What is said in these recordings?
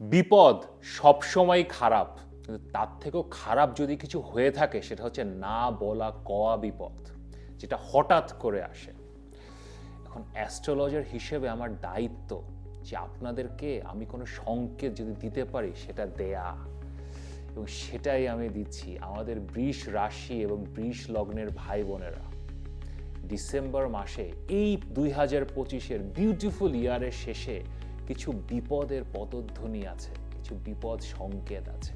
বিপদ সবসময় খারাপ। কিন্তু তার থেকেও খারাপ যদি কিছু হয়ে থাকে, সেটা হচ্ছে না বলা কওয়া বিপদ, যেটা হঠাৎ করে আসে। এখন অ্যাস্ট্রোলজার হিসেবে আমার দায়িত্ব যে আপনাদেরকে আমি কোনো সংকেত যদি দিতে পারি, সেটা দেয়া। এবং সেটাই আমি দিচ্ছি আমাদের বৃষ রাশি এবং বৃষ লগ্নের ভাই বোনেরা ডিসেম্বর মাসে এই দুই হাজার পঁচিশের বিউটিফুল ইয়ারের শেষে কিছু বিপদের পদধ্বনি আছে, কিছু বিপদ সংকেত আছে।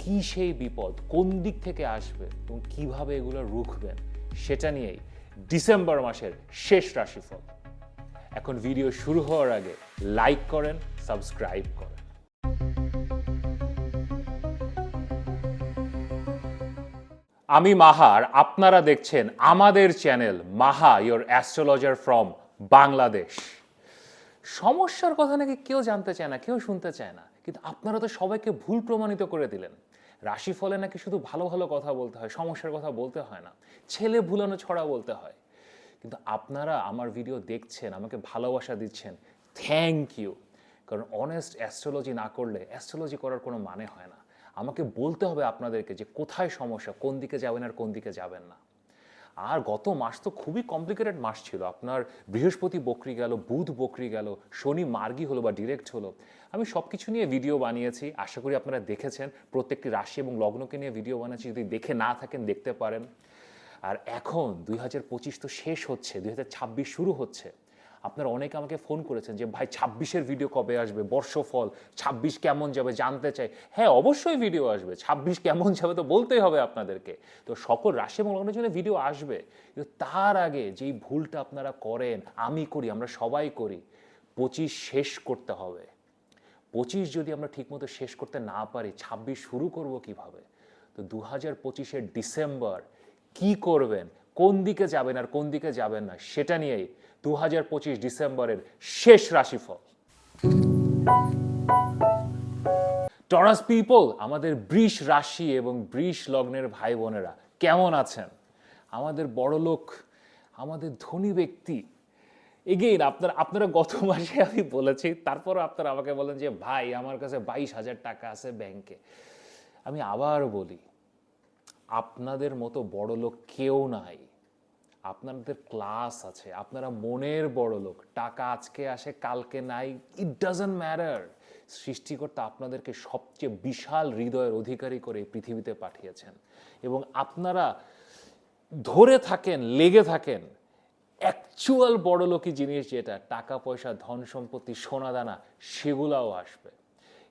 কি সেই বিপদ, কোন দিক থেকে আসবে এবং কীভাবে এগুলো রুখবেন, সেটা নিয়েই ডিসেম্বর মাসের শেষ রাশিফল। এখন ভিডিও শুরু হওয়ার আগে লাইক করেন, সাবস্ক্রাইব করেন। আমি মাহার, আপনারা দেখছেন আমাদের channel Maha your astrologer from Bangladesh সমস্যার কথা নাকি কেউ জানতে চায় না, কেউ শুনতে চায় না। কিন্তু আপনারা তো সবাইকে ভুল প্রমাণিত করে দিলেন। রাশিফলে নাকি শুধু ভালো ভালো কথা বলতে হয়, সমস্যার কথা বলতে হয় না। ছেলে ভুলানো ছড়া বলতে হয়। কিন্তু আপনারা আমার ভিডিও দেখছেন, আমাকে ভালোবাসা দিচ্ছেন থ্যাংক ইউ কারণ অনেস্ট অ্যাস্ট্রোলজি না করলে অ্যাস্ট্রোলজি করার কোনো মানে হয় না। আমাকে বলতে হবে আপনাদেরকে যে কোথায় সমস্যা, কোন দিকে যাবেন আর কোন দিকে যাবেন না। আর গত মাস তো খুবই কমপ্লিকেটেড মাস ছিল। আপনার বৃহস্পতি বকরি গেল, বুধ বকরি গেল, শনি মার্গি হলো বা ডিরেক্ট হলো। আমি সব কিছু নিয়ে ভিডিও বানিয়েছি, আশা করি আপনারা দেখেছেন। প্রত্যেকটি রাশি এবং লগ্নকে নিয়ে ভিডিও বানিয়েছি যদি দেখে না থাকেন, দেখতে পারেন। আর এখন দুই হাজার পঁচিশ তো শেষ হচ্ছে, দুই হাজার ছাব্বিশ শুরু হচ্ছে। আপনারা অনেকে আমাকে ফোন করেছেন যে, ভাই, ছাব্বিশের ভিডিও কবে আসবে? বর্ষফল, ছাব্বিশ কেমন যাবে? জানতে চাই। হ্যাঁ অবশ্যই ভিডিও আসবে। ছাব্বিশ কেমন যাবে তো বলতেই হবে আপনাদেরকে। তো সকল রাশি এবং লগ্নের জন্য ভিডিও আসবে। কিন্তু তার আগে যেই ভুলটা আপনারা করেন, আমি করি, আমরা সবাই করি, পঁচিশ শেষ করতে হবে। পঁচিশ যদি আমরা ঠিকমতো শেষ করতে না পারি, ছাব্বিশ শুরু করব কীভাবে? তো দু হাজার পঁচিশের ডিসেম্বর কী করবেন? কোন দিকে যাবেন আর কোন দিকে যাবেন না, সেটা নিয়েই দু হাজার পঁচিশ ডিসেম্বরের শেষ রাশিফল। টরাস পিপল, আমাদের বৃষ রাশি এবং বৃষ লগ্নের ভাই বোনেরা, কেমন আছেন? আমাদের বড় লোক, আমাদের ধনী ব্যক্তি। এগেইন আপনারা আপনারা গত মাসে আমি বলেছি তারপর আপনারা আমাকে বলেন যে, ভাই, আমার কাছে বাইশ হাজার টাকা আছে ব্যাংকে আমি আবার বলি, আপনাদের মতো বড় লোক কেউ নাই। আপনাদের ক্লাস আছে, আপনারা মনের বড় লোক, টাকা আজকে আসে, কালকে নাই ইট ডাজন্ট ম্যাটার সৃষ্টিকর্তা আপনাদেরকে সবচেয়ে বিশাল হৃদয়ের অধিকারী করে এই পৃথিবীতে পাঠিয়েছেন। এবং আপনারা ধরে থাকেন, লেগে থাকেন অ্যাকচুয়াল বড়লোকি জিনিস যেটা, টাকা, পয়সা, ধন সম্পত্তি সোনাদানা সেগুলাও আসবে।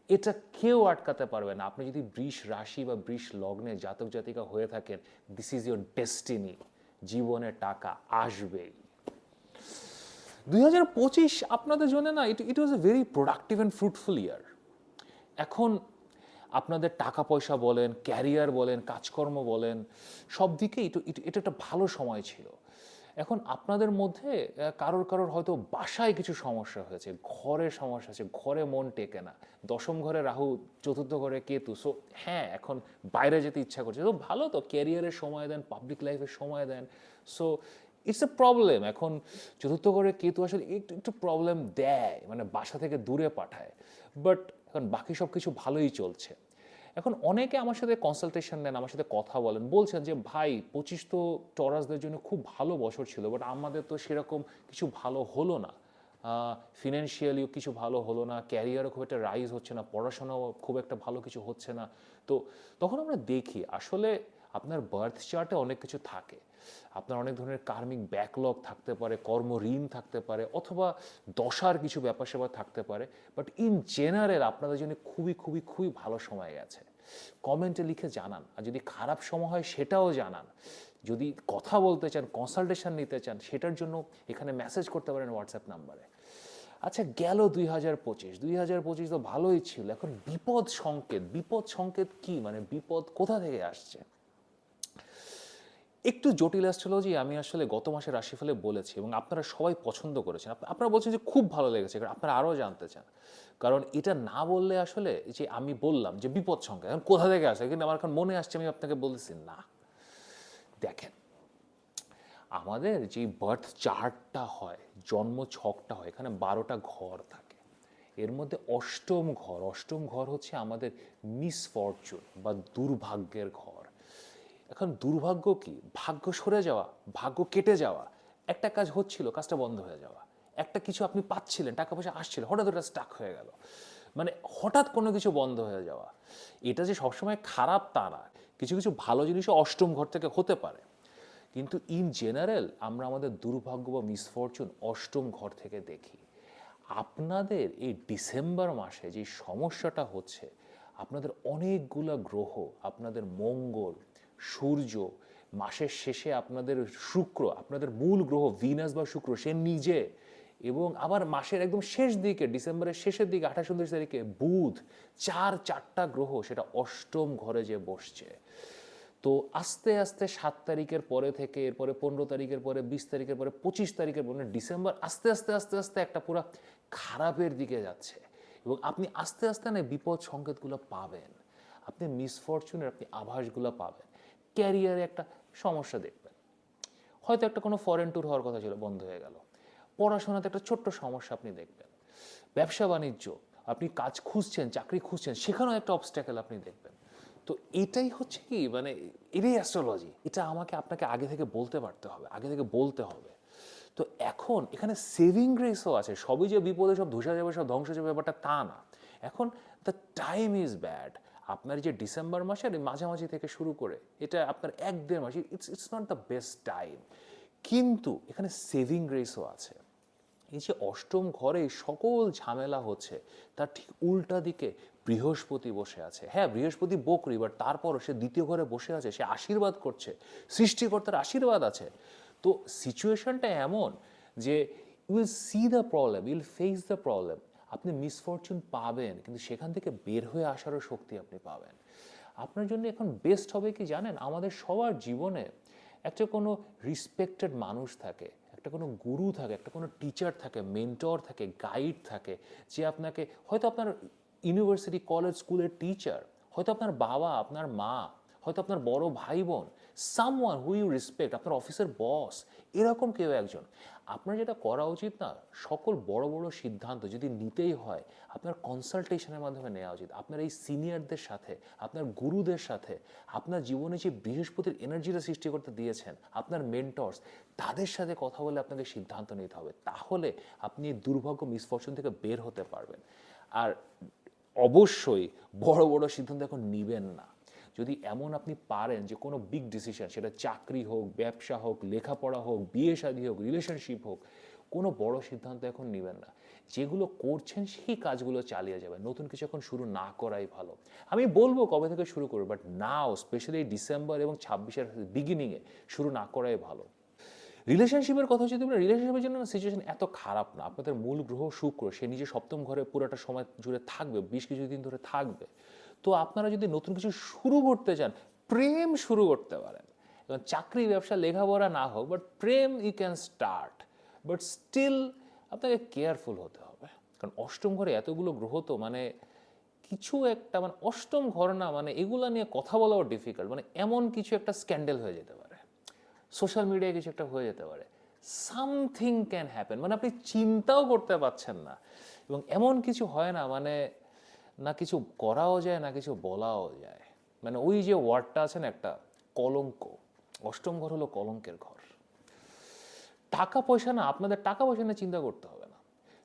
এটা কেউ আটকাতে পারবে না। আপনি যদি বৃষ রাশি বা বৃষ লগ্নে জাতক জাতিকা হয়ে থাকেন দিস ইজ ইয়োর ডেস্টিনি জীবনে টাকা আসবেই। দুই হাজার পঁচিশ আপনাদের জন্য না it it was a very productive and fruitful year এখন আপনাদের টাকা পয়সা বলেন ক্যারিয়ার বলেন, কাজকর্ম বলেন, সব দিকে এটা একটা ভালো সময় ছিল। এখন আপনাদের মধ্যে কারোর কারোর হয়তো বাসায় কিছু সমস্যা হয়েছে, ঘরে সমস্যা আছে, ঘরে মন টেকে না। দশম ঘরে রাহু, চতুর্থ ঘরে কেতু। সো হ্যাঁ এখন বাইরে যেতে ইচ্ছা করছে। তো ভালো তো ক্যারিয়ারের সময় দেন পাবলিক লাইফের সময় দেন। সো ইটস এ প্রবলেম এখন চতুর্থ ঘরে কেতু আসলে একটু একটু প্রবলেম দেয় মানে বাসা থেকে দূরে পাঠায়। বাট এখন বাকি সব কিছু ভালোই চলছে। এখন অনেকে আমার সাথে কনসালটেশন নেন, আমার সাথে কথা বলেন, বলছেন যে, ভাই, পঁচিশ তো টরাসদের জন্য খুব ভালো বছর ছিল বাট আমাদের তো সেরকম কিছু ভালো হলো না। ফিনান্সিয়ালিও কিছু ভালো হলো না ক্যারিয়ারও খুব একটা রাইজ হচ্ছে না, পড়াশোনাও খুব একটা ভালো কিছু হচ্ছে না। তো তখন আমরা দেখি, আসলে আপনার বার্থ চার্টে অনেক কিছু থাকে। আপনার অনেক ধরনের কার্মিক ব্যাকলগ থাকতে পারে, কর্ম ঋণ থাকতে পারে, অথবা দশার কিছু ব্যাপার স্যাপার থাকতে পারে বাট ইন জেনারেল আপনাদের জন্য খুবই খুবই খুবই ভালো সময় গেছে কমেন্টে লিখে জানান, আর যদি খারাপ সময় হয় সেটাও জানান। যদি কথা বলতে চান কনসালটেশন নিতে চান, সেটার জন্য এখানে মেসেজ করতে পারেন হোয়াটসঅ্যাপ নাম্বারে আচ্ছা গেল দুই হাজার পঁচিশ। দুই হাজার পঁচিশ তো ভালোই ছিল। এখন বিপদ সংকেত বিপদ সংকেত কি? মানে বিপদ কোথা থেকে আসছে? একটু জটিল অ্যাস্ট্রোলজি আমি আসলে গত মাসে রাশিফলে বলেছি এবং আপনারা সবাই পছন্দ করেছেন। আপনারা বলছেন যে খুব ভালো লেগেছে কারণ আপনারা আরও জানতে চান। কারণ এটা না বললে আসলে যে আমি বললাম যে বিপদ সংখ্যা এখন কোথা থেকে আসে? কিন্তু আমার এখন মনে আসছে আমি আপনাকে বলতেছি, না। দেখেন, আমাদের যে বার্থ চার্টটা হয়, জন্ম ছকটা হয়, এখানে বারোটা ঘর থাকে। এর মধ্যে অষ্টম ঘর অষ্টম ঘর হচ্ছে আমাদের মিসফরচুন বা দুর্ভাগ্যের ঘর। এখন দুর্ভাগ্য কি? ভাগ্য সরে যাওয়া, ভাগ্য কেটে যাওয়া, একটা কাজ হচ্ছিল, কাজটা বন্ধ হয়ে যাওয়া। একটা কিছু আপনি পাচ্ছিলেন, টাকা পয়সা আসছিল, হঠাৎ ওটা স্টাক হয়ে গেল। মানে হঠাৎ কোনো কিছু বন্ধ হয়ে যাওয়া। এটা যে সবসময় খারাপ তা না। কিছু কিছু ভালো জিনিসও অষ্টম ঘর থেকে হতে পারে। কিন্তু ইন জেনারেল আমরা আমাদের দুর্ভাগ্য বা মিসফরচুন অষ্টম ঘর থেকে দেখি। আপনাদের এই ডিসেম্বর মাসে যে সমস্যাটা হচ্ছে, আপনাদের অনেকগুলা গ্রহ, আপনাদের মঙ্গল সূর্য মাসের শেষে আপনাদের শুক্র, আপনাদের মূল গ্রহ ভিনাস বা শুক্র, সে নিজে। এবং আবার মাসের একদম শেষ দিকে, ডিসেম্বরের শেষের দিকে, আঠাশ, উনত্রিশ তারিখে বুধ, চার, চারটা গ্রহ, সেটা অষ্টম ঘরে যে বসছে। তো আস্তে আস্তে সাত তারিখের পরে থেকে, এরপরে পনেরো তারিখের পরে, বিশ তারিখের পরে, পঁচিশ তারিখের পরে, ডিসেম্বর আস্তে আস্তে আস্তে আস্তে একটা পুরো খারাপের দিকে যাচ্ছে। এবং আপনি আস্তে আস্তে না বিপদ সংকেতগুলো পাবেন। আপনি মিসফরচুনের আপনি আভাসগুলো পাবেন। ক্যারিয়ারে একটা সমস্যা দেখবেন। হয়তো একটা কোনো ফরেন ট্যুর হওয়ার কথা ছিল, বন্ধ হয়ে গেল। পড়াশোনাতে একটা ছোট্ট সমস্যা আপনি দেখবেন। ব্যবসা বাণিজ্য, আপনি কাজ খুঁজছেন, চাকরি খুঁজছেন, সেখানেও একটা অবস্ট্যাকেল আপনি দেখবেন। তো এটাই হচ্ছে কি মানে এটাই অ্যাস্ট্রোলজি এটা আমাকে আপনাকে আগে থেকে বলতে পারতে হবে, আগে থেকে বলতে হবে। তো এখন এখানে সেভিং গ্রেসও আছে, সবই যে বিপদে সব ধসে যাবে, সব ধ্বংস যাবে, ব্যাপারটা তা না। এখন দ্য টাইম ইজ ব্যাড আপনার যে ডিসেম্বর মাসের মাঝামাঝি থেকে শুরু করে, এটা আপনার এক দেড় মাস it's it's not the best time কিন্তু এখানে সেভিং গ্রেসও আছে। এই যে অষ্টম ঘরে সকল ঝামেলা হচ্ছে, তার ঠিক উল্টা দিকে বৃহস্পতি বসে আছে। হ্যাঁ বৃহস্পতি বকরি বাট তারপরও সে দ্বিতীয় ঘরে বসে আছে, সে আশীর্বাদ করছে, সৃষ্টিকর্তার আশীর্বাদ আছে। তো সিচুয়েশনটা এমন যে you'll see the problem will face the problem আপনি মিসফরচুন পাবেন, কিন্তু সেখান থেকে বের হয়ে আসারও শক্তি আপনি পাবেন। আপনার জন্য এখন বেস্ট হবে কি জানেন? আমাদের সবার জীবনে একটা কোনো রিসপেক্টেড মানুষ থাকে, একটা কোনো গুরু থাকে, একটা কোনো টিচার থাকে মেন্টর থাকে গাইড থাকে, যে আপনাকে, হয়তো আপনার ইউনিভার্সিটি কলেজ স্কুলের টিচার হয়তো আপনার বাবা, আপনার মা, হয়তো আপনার বড় ভাই বোন সামওয়ান হু ইউ রেসপেক্ট আপনার অফিসের বস এরকম কেউ একজন। আপনার যেটা করা উচিত না, সকল বড় বড় সিদ্ধান্ত যদি নিতেই হয়, আপনার কনসালটেশনের মাধ্যমে নেওয়া উচিত। আপনার এই সিনিয়রদের সাথে, আপনার গুরুদের সাথে, আপনার জীবনে যে বৃহস্পতির এনার্জিটা সৃষ্টি করতে দিয়েছেন, আপনার মেন্টর্স তাদের সাথে কথা বলে আপনাকে সিদ্ধান্ত নিতে হবে। তাহলে আপনি দুর্ভাগ্য মিসফরচুন থেকে বের হতে পারবেন। আর অবশ্যই বড় বড় সিদ্ধান্ত এখন নিবেন না। যদি এমন আপনি পারেন যে কোনো বিগ ডিসিশন সেটা চাকরি হোক, ব্যবসা হোক, লেখাপড়া হোক, বিয়ে শাদী হোক রিলেশনশিপ হোক, কোনো বড় সিদ্ধান্ত এখন নেবেন না। যেগুলো করছেন সেই কাজগুলো চালিয়ে যাবেন। নতুন কিছু এখন শুরু না করাই ভালো। আমি বলব কবে থেকে শুরু করব বাট নাও স্পেশালি ডিসেম্বর এবং ছাব্বিশের বিগিনিংয়ে শুরু না করাই ভালো। রিলেশনশিপের কথা যদি বলি রিলেশনশিপের জন্য সিচুয়েশন এত খারাপ না। আপনাদের মূল গ্রহ শুক্র, সে নিজে সপ্তম ঘরে পুরোটা সময় জুড়ে থাকবে, বেশ কিছুদিন ধরে থাকবে। তো আপনারা যদি নতুন কিছু শুরু করতে চান, প্রেম শুরু করতে পারেন। এবং চাকরি, ব্যবসা, লেখাপড়া না হোক but Prem you can start but still আপনাকে কেয়ারফুল হতে হবে। কারণ অষ্টম ঘরে এতগুলো গ্রহ তো মানে কিছু একটা মানে অষ্টম ঘর না মানে এগুলা নিয়ে কথা বলাও ডিফিকাল্ট মানে এমন কিছু একটা স্ক্যান্ডেল হয়ে যেতে পারে। সোশ্যাল মিডিয়ায় কিছু একটা হয়ে যেতে পারে। সামথিং ক্যান হ্যাপেন মানে আপনি চিন্তাও করতে পারছেন না। এবং এমন কিছু হয় না মানে না কিছু করাও যায়, না কিছু বলাও যায়। মানে ওই যে ওয়ার্ডটা আছে না একটা, কলঙ্ক। অষ্টম ঘর হলো কলঙ্কের ঘর। টাকা পয়সা না, আপনাদের টাকা পয়সা না চিন্তা করতে হবে না।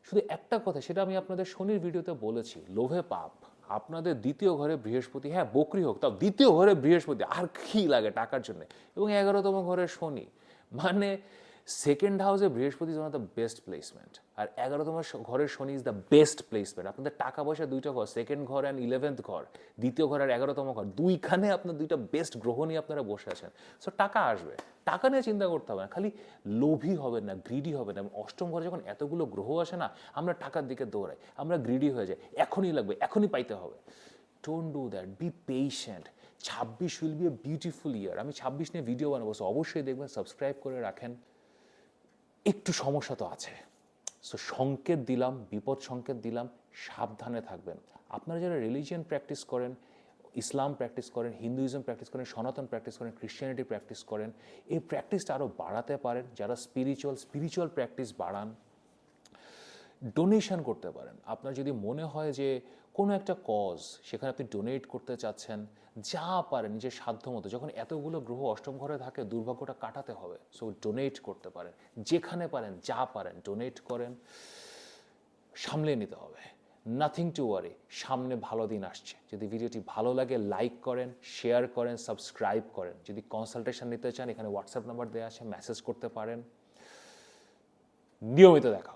শুধু একটা কথা, সেটা আমি আপনাদের শনির ভিডিওতে বলেছি, লোভে পাপ। আপনাদের দ্বিতীয় ঘরে বৃহস্পতি হ্যাঁ বকরি হোক, তাও দ্বিতীয় ঘরে বৃহস্পতি, আর কি লাগে টাকার জন্য? এবং এগারোতম ঘরে শনি। মানে সেকেন্ড হাউসে বৃহস্পতি is one of the best placement আর এগারোতম ঘরের শনি ইজ দ্য বেস্ট প্লেসমেন্ট আপনাদের টাকা পয়সা দুইটা ঘর সেকেন্ড ঘর অ্যান্ড ইলেভেন্থ ঘর, দ্বিতীয় ঘর আর এগারোতম ঘর, দুইখানে আপনার দুইটা বেস্ট গ্রহ নিয়ে আপনারা বসে আছেন। সো টাকা আসবে। টাকা নিয়ে চিন্তা করতে হবে না, খালি লোভী হবেন না গ্রিডি হবেন না। অষ্টম ঘরে যখন এতগুলো গ্রহ আসে না, আমরা টাকার দিকে দৌড়াই। আমরা গ্রিডি হয়ে যাই। এখনই লাগবে, এখনই পাইতে হবে। Don't do that be patient ছাব্বিশ will be a beautiful year আমি ছাব্বিশ নিয়ে ভিডিও বানাবো অবশ্যই দেখবেন সাবস্ক্রাইব করে রাখেন। একটু সমস্যা তো আছে। সো সংকেত দিলাম, বিপদ সংকেত দিলাম, সাবধানে থাকবেন। আপনারা যারা রিলিজিয়ান প্র্যাকটিস করেন, ইসলাম প্র্যাকটিস করেন হিন্দুইজম প্র্যাকটিস করেন, সনাতন প্র্যাকটিস করেন ক্রিশ্চিয়ানিটি প্র্যাকটিস করেন, এই প্র্যাকটিসটা আরও বাড়াতে পারেন। যারা স্পিরিচুয়াল স্পিরিচুয়াল প্র্যাকটিস বাড়ান ডোনেশন করতে পারেন। আপনার যদি মনে হয় যে কোনো একটা কজ সেখানে আপনি ডোনেট করতে চাচ্ছেন, যা পারেন নিজের সাধ্য মতো, যখন এতগুলো গ্রহ অষ্টম ঘরে থাকে, দুর্ভাগ্যটা কাটাতে হবে। সো ডোনেট করতে পারেন। যেখানে পারেন, যা পারেন ডোনেট করেন, সামলে নিতে হবে। নাথিং টু ওয়ারি সামনে ভালো দিন আসছে। যদি ভিডিওটি ভালো লাগে লাইক করেন শেয়ার করেন সাবস্ক্রাইব করেন। যদি কনসালটেশন নিতে চান, এখানে হোয়াটসঅ্যাপ নাম্বার দেওয়া আছে মেসেজ করতে পারেন। নিয়মিত দেখা